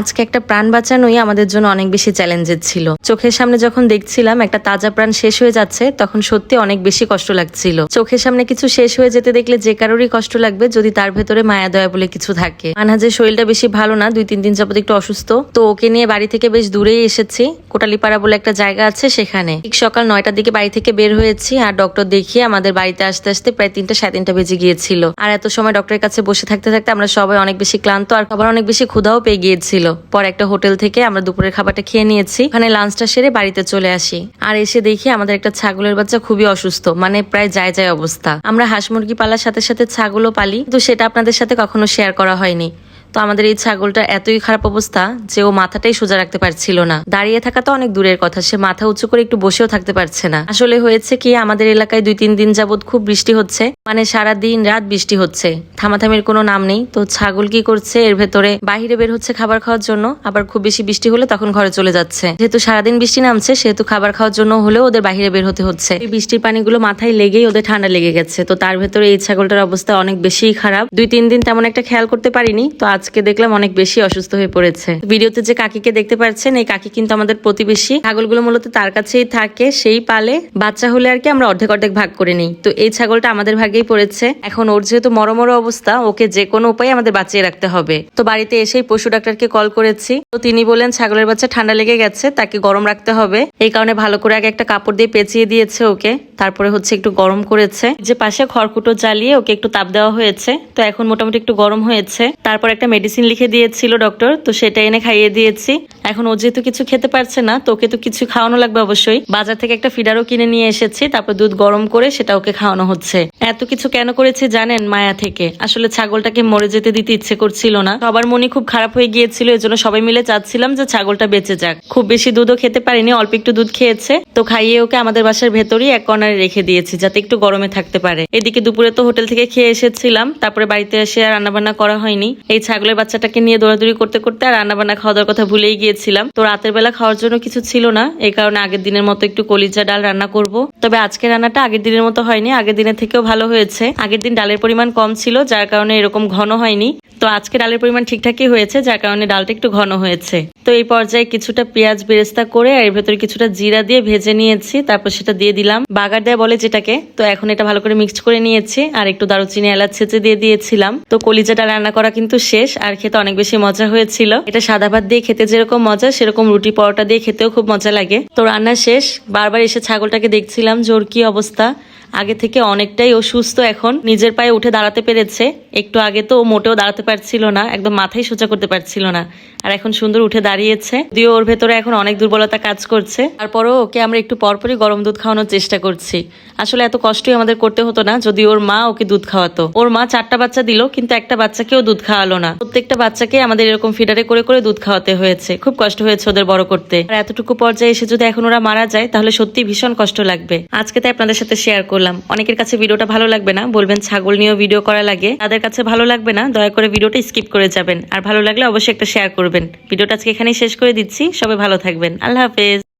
আজকে একটা প্রাণ বাঁচানোই আমাদের জন্য অনেক বেশি চ্যালেঞ্জের ছিল। চোখের সামনে যখন দেখছিলাম একটা তাজা প্রাণ শেষ হয়ে যাচ্ছে, তখন সত্যি অনেক বেশি কষ্ট লাগছিল। চোখের সামনে কিছু শেষ হয়ে যেতে দেখলে যে কারোরই কষ্ট লাগবে যদি তার ভেতরে মায়া দয়া বলে কিছু থাকে। মানহাজের শরীরটা বেশি ভালো না, দুই তিন দিন যাবত একটু অসুস্থ। তো ওকে নিয়ে বাড়ি থেকে বেশ দূরেই এসেছি, কোটালিপাড়া বলে একটা জায়গা আছে সেখানে। ঠিক সকাল নয়টার দিকে বাড়ি থেকে বের হয়েছি আর ডক্টর দেখিয়ে আমাদের বাড়িতে আসতে আসতে প্রায় তিনটা সাড়ে তিনটা বেজে গিয়েছিল। আর এত সময় ডক্টরের কাছে বসে থাকতে থাকতে আমরা সবাই অনেক বেশি ক্লান্ত আর আবার অনেক বেশি ক্ষুধাও পেয়ে গিয়েছিল। পর একটা হোটেল থেকে আমরা দুপুরের খাবারটা খেয়ে নিয়েছি। ওখানে লাঞ্চটা সেরে বাড়িতে চলে আসি। আর এসে দেখি আমাদের একটা ছাগলের বাচ্চা খুবই অসুস্থ। মানে প্রায় যায় যায় অবস্থা। আমরা হাঁস মুরগি পালার সাথে সাথে ছাগলও পালি। তো সেটা আপনাদের সাথে কখনো শেয়ার করা হয়নি। তো আমাদের এই ছাগলটা এতই খারাপ অবস্থা যে ও মাথাটাই সোজা রাখতে পারছিল না। দাঁড়িয়ে থাকা তো অনেক দূরের কথা, সে মাথা উঁচু করে একটু বসেও থাকতে পারছে না। আসলে হয়েছে কি, আমাদের এলাকায় দুই তিন দিন যাবত খুব বৃষ্টি হচ্ছে মানে সারা দিন রাত বৃষ্টি হচ্ছে। থামাথামির কোনো নাম নেই, তো ছাগল কি করছে, এর ভেতরে বাহিরে বের হচ্ছে খাবার খাওয়ার জন্য, আবার খুব বেশি বৃষ্টি হলে তখন ঘরে চলে যাচ্ছে। যেহেতু সারাদিন বৃষ্টি নামছে, সেহেতু খাবার খাওয়ার জন্য হলেও ওদের বাহিরে বের হতে হচ্ছে। এই বৃষ্টির পানিগুলো মাথায় লেগেই ওদের ঠান্ডা লেগে গেছে, তো তার ভেতরে এই ছাগলটার অবস্থা অনেক বেশি খারাপ। দুই তিন দিন তেমন একটা খেয়াল করতে পারিনি, তো আজকে দেখলাম অনেক বেশি অসুস্থ হয়ে পড়েছে। ভিডিওতে যে কাকিকে দেখতে পাচ্ছেন, এই কাকি কিন্তু আমাদের প্রতিবেশী। ছাগলগুলো মূলত তার কাছেই থাকে, সেই পালে। বাচ্চা হলে আর কি আমরা অর্ধেক অর্ধেক ভাগ করে নিই। তো এই ছাগলটা আমাদের ভাগেই পড়েছে। এখন ওর যেহেতু মরমর অবস্থা, ওকে যে কোনো উপায়ে আমাদের বাঁচিয়ে রাখতে হবে। তো বাড়িতে এসেই পশু ডাক্তারকে কল করেছি। তো তিনি বলেন ছাগলের বাচ্চা ঠান্ডা লেগে গেছে, তাকে গরম রাখতে হবে। এই কারণে ভালো করে আগে একটা কাপড় দিয়ে পেঁচিয়ে দিয়েছে ওকে। তারপরে হচ্ছে একটু গরম করেছে। যে পাশে খড়কুটো জ্বালিয়ে ওকে একটু তাপ দেওয়া হয়েছে। তো এখন মোটামুটি একটু গরম হয়েছে। তারপর একটা মেডিসিন লিখে দিয়েছিল ডক্টর তো সেটা এনে খাইয়ে দিয়েছি। এখন ও যেহেতু কিছু খেতে পারছে না, তো ওকে তো কিছু খাওয়ানো লাগবে অবশ্যই। বাজার থেকে একটা ফিডারও কিনে নিয়ে এসেছি, তারপর দুধ গরম করে সেটা ওকে খাওয়ানো হচ্ছে। এত কিছু কেন করেছে জানেন মায়া থেকে? আসলে ছাগলটাকে মরে যেতে দিতে ইচ্ছে করছিল না। সবার মনে খুব খারাপ হয়ে গিয়েছিল, এজন্য সবাই মিলে চাচ্ছিলাম যে ছাগলটা বেঁচে যাক। খুব বেশি দুধও খেতে পারিনি, অল্প একটু দুধ খেয়েছে, তো খাইয়ে ওকে আমাদের বাসার ভেতরেই এক কর্নারে রেখে দিয়েছি, যাতে একটু গরমে থাকতে পারে। এদিকে দুপুরে তো হোটেল থেকে খেয়ে এসেছিলাম, তারপরে বাড়িতে এসে আর রান্নাবান্না করা হয়নি। এই ছাগলের বাচ্চাটাকে নিয়ে দৌড়াদৌড়ি করতে করতে আর রান্নাবান্না খাওয়া দাওয়ার কথা ভুলেই গিয়েছিলাম। তো রাতের বেলা খাওয়ার জন্য কিছু ছিল না। এই কারণে আগের দিনের মতো একটু কলিজা ডাল রান্না করব। তবে আজকে রান্নাটা আগের দিনের মতো হয়নি। আগের দিনের থেকেও ভালো হয়েছে। আগের দিন ডালের পরিমাণ কম ছিল, যার কারণে এরকম ঘন হয়নি। তো আজকে ডালের পরিমাণ ঠিকঠাকই হয়েছে, যার কারণে ডালটা একটু ঘন হয়েছে। তো এই পর্যায়ে কিছুটা পেঁয়াজ বেরেস্তা করে আর এর ভেতরে কিছুটা জিরা দিয়ে ভেজে নিয়েছি, তারপর সেটা দিয়ে দিলাম। বাগার দেয়া বলে যেটাকে, তো এখন এটা ভালো করে মিক্সড করে নিয়েছি আর একটু দারুচিনি এলাচ ছেঁচে দিয়ে দিয়েছিলাম। তো কলিজাটা রান্না করা কিন্তু শেষ আর খেতে অনেক বেশি মজা হয়েছিল। এটা সাদা ভাত দিয়ে খেতে যেরকম মজা, সেরকম রুটি পরোটা দিয়ে খেতেও খুব মজা লাগে। তো রান্না শেষ, বারবার এসে ছাগলটাকে দেখছিলাম জোর কি অবস্থা। আগে থেকে অনেকটাই অসুস্থ এখন। নিজের পায়ে উঠে দাঁড়াতে পেরেছে। একটু আগে তো ও মোটেও দাঁড়াতে পারছিল না, একদম মাথায় সোজা করতে পারছিল না। আর এখন সুন্দর উঠে দাঁড়িয়েছে। যদিও ওর ভেতরে এখন অনেক দুর্বলতা কাজ করছে। তারপরও ওকে আমরা একটু পরপরই গরম দুধ খাওয়ানোর চেষ্টা করছি। আসলে এত কষ্টই আমাদের করতে হতো না যদি ওর মা ওকে দুধ খাওয়াতো। ওর মা চারটা বাচ্চা দিল, কিন্তু একটা বাচ্চাকেও দুধ খাওয়ালো না। প্রত্যেকটা বাচ্চাকে আমাদের এরকম ফিডারে করে করে দুধ খাওয়াতে হয়েছে। খুব কষ্ট হয়েছে ওদের বড় করতে। আর এতটুকু পর্যায়ে এসে যদি এখন ওরা মারা যায়, তাহলে সত্যি ভীষণ কষ্ট লাগবে। আজকে তাই আপনাদের সাথে শেয়ার করলাম। অনেকের কাছে ভিডিওটা ভালো লাগবে না, বলবেন ছাগল নিয়েও ভিডিও করা লাগে। তাদের কাছে ভালো লাগবে না, দয়া করে ভিডিওটা স্কিপ করে যাবেন। আর ভালো লাগলে অবশ্যই একটা শেয়ার করবেন। ভিডিওটা আজকে এখানেই শেষ করে দিচ্ছি, সবাই ভালো থাকবেন। আল্লাহ হাফেজ।